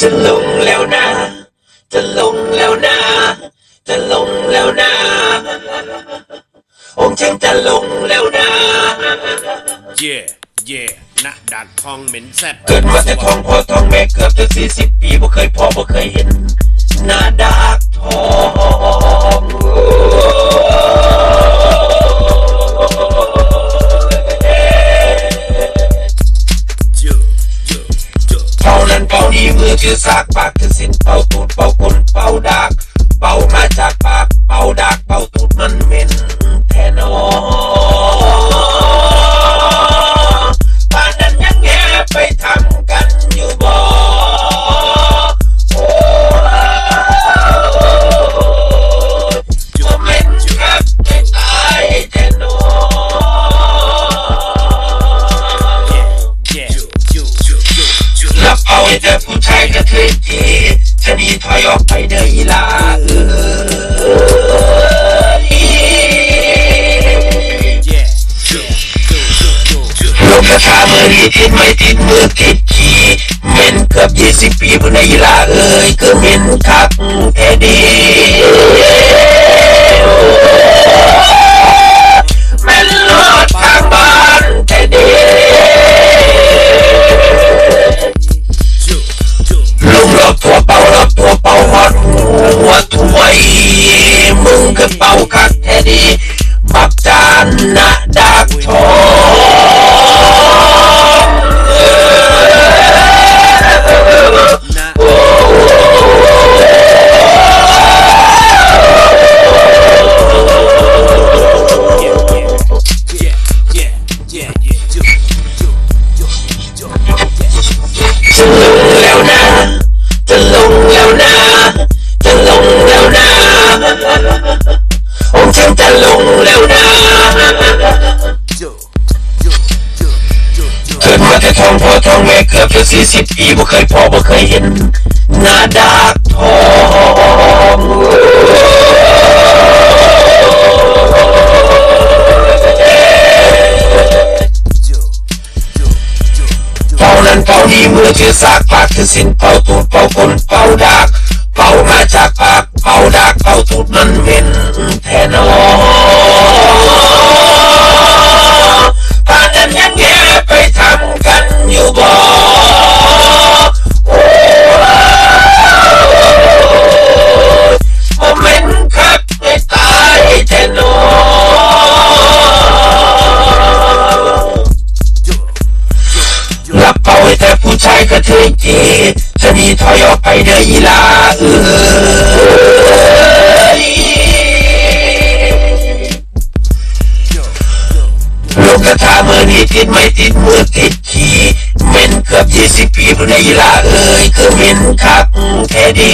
จะลงแล้วนะ จะลงแล้วนะ จะลงแล้วนะ องค์ฉันจะลงแล้วนะ เย่เย่หน้าดักทองเหม็นแซ่บเกิดมาแต่ทองพอทองแม่เกือบจะสี่สิบปีบ่เคยพอบ่เคยเห็นหน้าดากทอง นี้มือถือสากปากคือสินเป่าตูดเป่าคนเป่าดากเป่ามาจากปากเป่าดากเป่าตูดมันเหม็น ผู้ชายกระเทยจีชะนีถอยออกไปเด้ออีลาเออเย่เย่เย่เย่เย่ลูกระทามือนี้ติดไม่ติดมือติดขี้เม็นเกือบยี่สิบปีบนในอีลาเอ้ยก็เม็นคัก ลงแล้วนะเกิดมาแต่ท้องพ่อท้องแม่เกือบจะสี่สิบปีบ่เคยพอบ่เคยเห็นหน้าดากทองเป่านั้นเป่านี้มือถือสากปากถือสินเป่าตูดเป่าก้นเป่าดากเป่ามาจากปากเป่าดากเป่าตูด กระเทยเจชนีถอยออกไปเด้ออีลาเอ้ยลูกกระทามือนี้ติดไม่ติดมือติดขี้เม็นเกือบยี่สิบปีบนในอีลาเอ้ยคือเม็นคักแค่ดี